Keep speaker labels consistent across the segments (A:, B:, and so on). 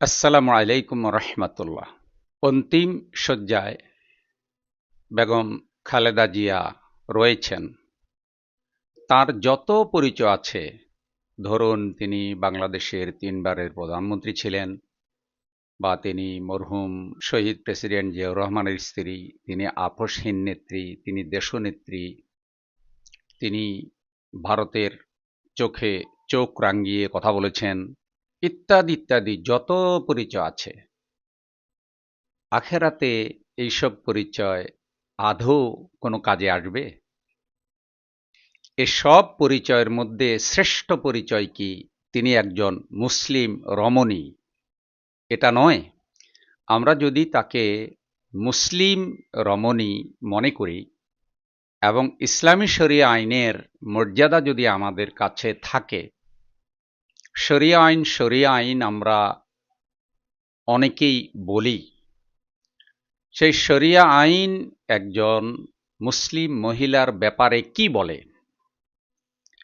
A: আসসালামু আলাইকুম রহমতুল্লাহ। অন্তিম শয্যায় বেগম খালেদা জিয়া রয়েছেন। তার যত পরিচয় আছে, ধরুন তিনি বাংলাদেশের তিনবারের প্রধানমন্ত্রী ছিলেন বা তিনি মরহুম শহীদ প্রেসিডেন্ট জিয়াউর রহমানের স্ত্রী, তিনি আপসহীন নেত্রী, তিনি দেশনেত্রী, তিনি ভারতের চোখে চোখ রাঙ্গিয়ে কথা বলেছেন ইত্যাদি ইত্যাদি, যত পরিচয় আছে। আখেরাতে এইসব পরিচয় আদৌ কোনো কাজে আসবে? এসব পরিচয়ের মধ্যে শ্রেষ্ঠ পরিচয় কি তিনি একজন মুসলিম রমণী? এটা নয়। আমরা যদি তাকে মুসলিম রমণী মনে করি এবং ইসলামী শরিয়া আইনের মর্যাদা যদি আমাদের কাছে থাকে শরিয়া আইন শরিয়া আইন আমরা অনেকেই বলি। সেই শরিয়া আইন একজন মুসলিম মহিলার ব্যাপারে কি বলে?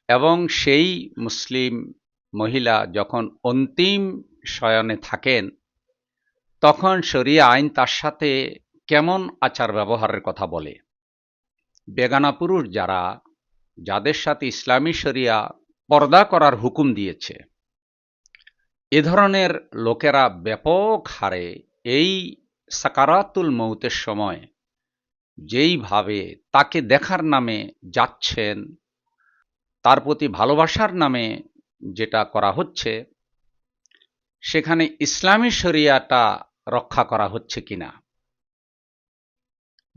A: এবং সেই মুসলিম মহিলা যখন অন্তিম শয়নে থাকেন, তখন শরিয়া আইন তার সাথে কেমন আচার ব্যবহারের কথা বলে? বেগানা পুরুষ যারা, যাদের সাথে ইসলামী শরিয়া পর্দা করার হুকুম দিয়েছে এ ধরনের লোকেরা ব্যাপক হারে এই সাকারাতুল মৌতের সময় যেইভাবে তাকে দেখার নামে যাচ্ছেন, তার প্রতি ভালোবাসার নামে যেটা করা হচ্ছে, সেখানে ইসলামী শরিয়াটা রক্ষা করা হচ্ছে কিনা?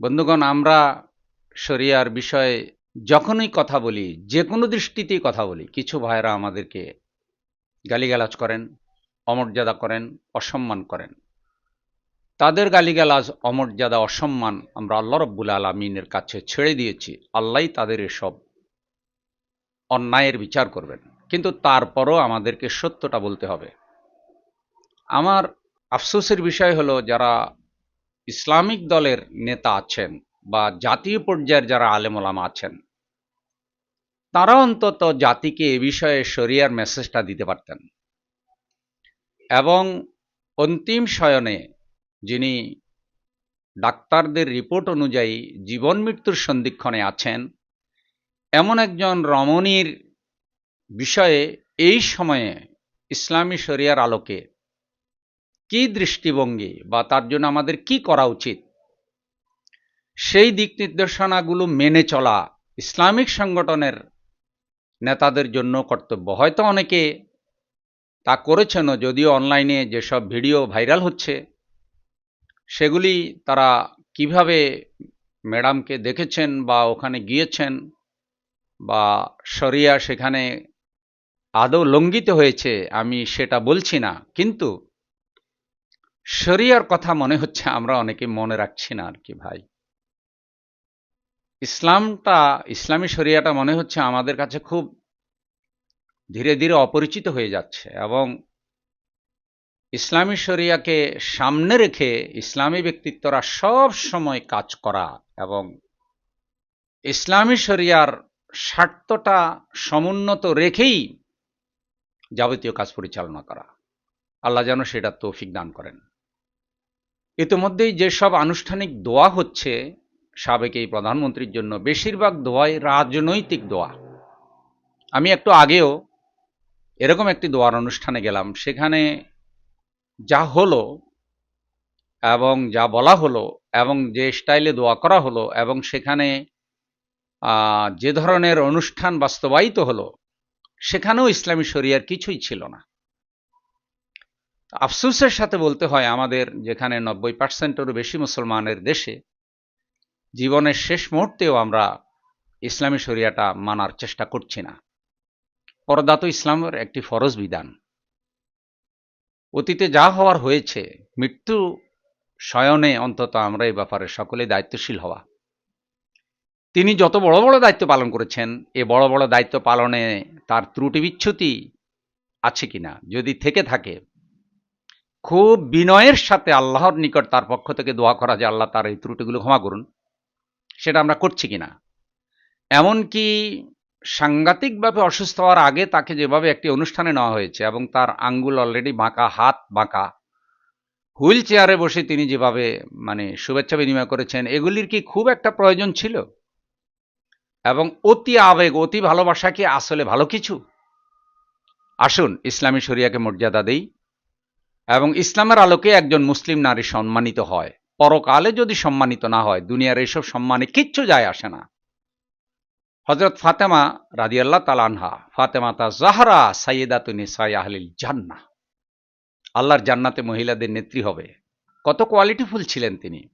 A: বন্ধুগণ, আমরা শরিয়ার বিষয়ে যখনই কথা বলি, যে কোনো দৃষ্টিতেই কথা বলি, কিছু ভাইরা আমাদেরকে গালিগালাজ করেন। অমর্যাদা করেন, অসম্মান করেন। তাদের গালিগালাজ, অমর্যাদা, অসম্মান আমরা আল্লাহ রব্বুল আলমিনের কাছে ছেড়ে দিয়েছি। আল্লাহ তাদের এসব অন্যায়ের বিচার করবেন। কিন্তু তারপরও আমাদেরকে সত্যটা বলতে হবে। আমার আফসোসের বিষয় হলো, যারা ইসলামিক দলের নেতা আছেন বা জাতীয় পর্যায়ের যারা আলেমোলামা আছেন, তারা অন্তত জাতিকে এ বিষয়ে শরিয়ার মেসেজটা দিতে পারতেন। এবং অন্তিম শয়নে যিনি ডাক্তারদের রিপোর্ট অনুযায়ী জীবন মৃত্যুর সন্ধিক্ষণে আছেন, এমন একজন রমণীর বিষয়ে এই সময়ে ইসলামী শরিয়ার আলোকে কি দৃষ্টিভঙ্গি বা তার জন্য আমাদের কি করা উচিত? সেই দিক নির্দেশনাগুলো মেনে চলা ইসলামিক সংগঠনের নেতাদের জন্য কর্তব্য। হয়তো অনেকে তা করেছেনও যদিও অনলাইনে যেসব ভিডিও ভাইরাল হচ্ছে, সেগুলি তারা কীভাবে ম্যাডামকে দেখেছেন বা ওখানে গিয়েছেন বা শরিয়া সেখানে আদৌ লঙ্ঘিত হয়েছে, আমি সেটা বলছি না। কিন্তু শরিয়ার কথা মনে হচ্ছে আমরা অনেকে মনে রাখছি না আর কি ভাই। ইসলামটা, ইসলামী শরিয়াটা মনে হচ্ছে আমাদের কাছে খুব ধীরে ধীরে অপরিচিত হয়ে যাচ্ছে এবং ইসলামী শরিয়াকে সামনে রেখে ইসলামী ব্যক্তিত্বরা সব সময় কাজ করা এবং ইসলামী শরিয়ার স্বার্থটা সমুন্নত রেখেই যাবতীয় কাজ পরিচালনা করা। আল্লাহ যেন সেটা তৌফিক দান করেন। ইতিমধ্যেই যেসব আনুষ্ঠানিক দোয়া হচ্ছে, সাবেক এই প্রধানমন্ত্রীর জন্য বেশিরভাগ দোয়াই রাজনৈতিক দোয়া। আমি একটু আগেও এরকম একটি দোয়ার অনুষ্ঠানে গেলাম। সেখানে যা হলো এবং যা বলা হলো এবং যে স্টাইলে দোয়া করা হলো এবং সেখানে যে ধরনের অনুষ্ঠান বাস্তবায়িত হলো, সেখানেও ইসলামী শরিয়ার কিছুই ছিল না। আফসোসের সাথে বলতে হয়, আমাদের যেখানে নব্বই পার্সেন্টেরও বেশি মুসলমানের দেশে, জীবনের শেষ মুহূর্তেও আমরা ইসলামী শরিয়াটা মানার চেষ্টা করছি না। পর্দা ইসলামের একটি ফরজ বিধান। অতীতে যা হওয়ার হয়েছে, মৃত্যু শয়নে অন্তত আমরা এই ব্যাপারে সকলে দায়িত্বশীল হওয়া। তিনি যত বড় বড় দায়িত্ব পালন করেছেন, এ বড় বড় দায়িত্ব পালনে তার ত্রুটি বিচ্ছুতি আছে কিনা, যদি থেকে থাকে, খুব বিনয়ের সাথে আল্লাহর নিকট তার পক্ষ থেকে দোয়া করা যে আল্লাহ তার এই ত্রুটিগুলো ক্ষমা করুন, সেটা আমরা করছি কিনা। এমনকি সাংঘাতিকভাবে অসুস্থ হওয়ার আগে তাকে যেভাবে একটি অনুষ্ঠানে নেওয়া হয়েছে এবং তার আঙ্গুল অলরেডি বাঁকা, হাত বাঁকা, হুইল চেয়ারে বসে তিনি যেভাবে মানে শুভেচ্ছা বিনিময় করেছেন, এগুলির কি খুব একটা প্রয়োজন ছিল? এবং অতি আবেগ, অতি ভালোবাসা কি আসলে ভালো কিছু? আসুন, ইসলামী শরিয়াকে মর্যাদা দেই এবং ইসলামের আলোকে একজন মুসলিম নারী সম্মানিত হয়। পরকালে যদি সম্মানিত না হয়, দুনিয়ার এইসব সম্মানে কিচ্ছু যায় আসে না। হজরত ফাতেমা রাদিয়াল্লাহ তালানহা ফাতেমা তা জাহরা সাইয়েদাত নিসাই আহলিল জান্নাহ। আল্লাহর জান্নাতে মহিলাদের নেত্রী হবে। কত কোয়ালিটিফুল ছিলেন তিনি।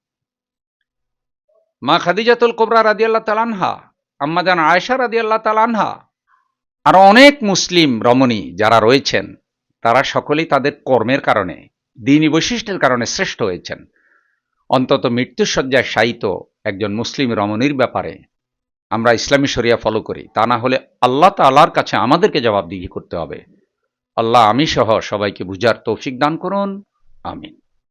A: মা খাদিজাতুল কোবরা রাদিয়াল্লাহ তালানহা আম্মাজান আয়েশা রাদিয়াল্লাহ তালানহা আরও অনেক মুসলিম রমণী যারা রয়েছেন, তারা সকলেই তাদের কর্মের কারণে, দিনী বৈশিষ্ট্যের কারণে শ্রেষ্ঠ হয়েছেন। অন্তত মৃত্যুসজ্জায় শায়িত একজন মুসলিম রমণীর ব্যাপারে আমরা ইসলামী শরিয়া ফলো করি, তা না হলে আল্লাহ তাল্লাহর কাছে আমাদেরকে জবাবদিহি করতে হবে। আল্লাহ আমি সহ সবাইকে বুঝার তৌফিক দান করুন। আমিন।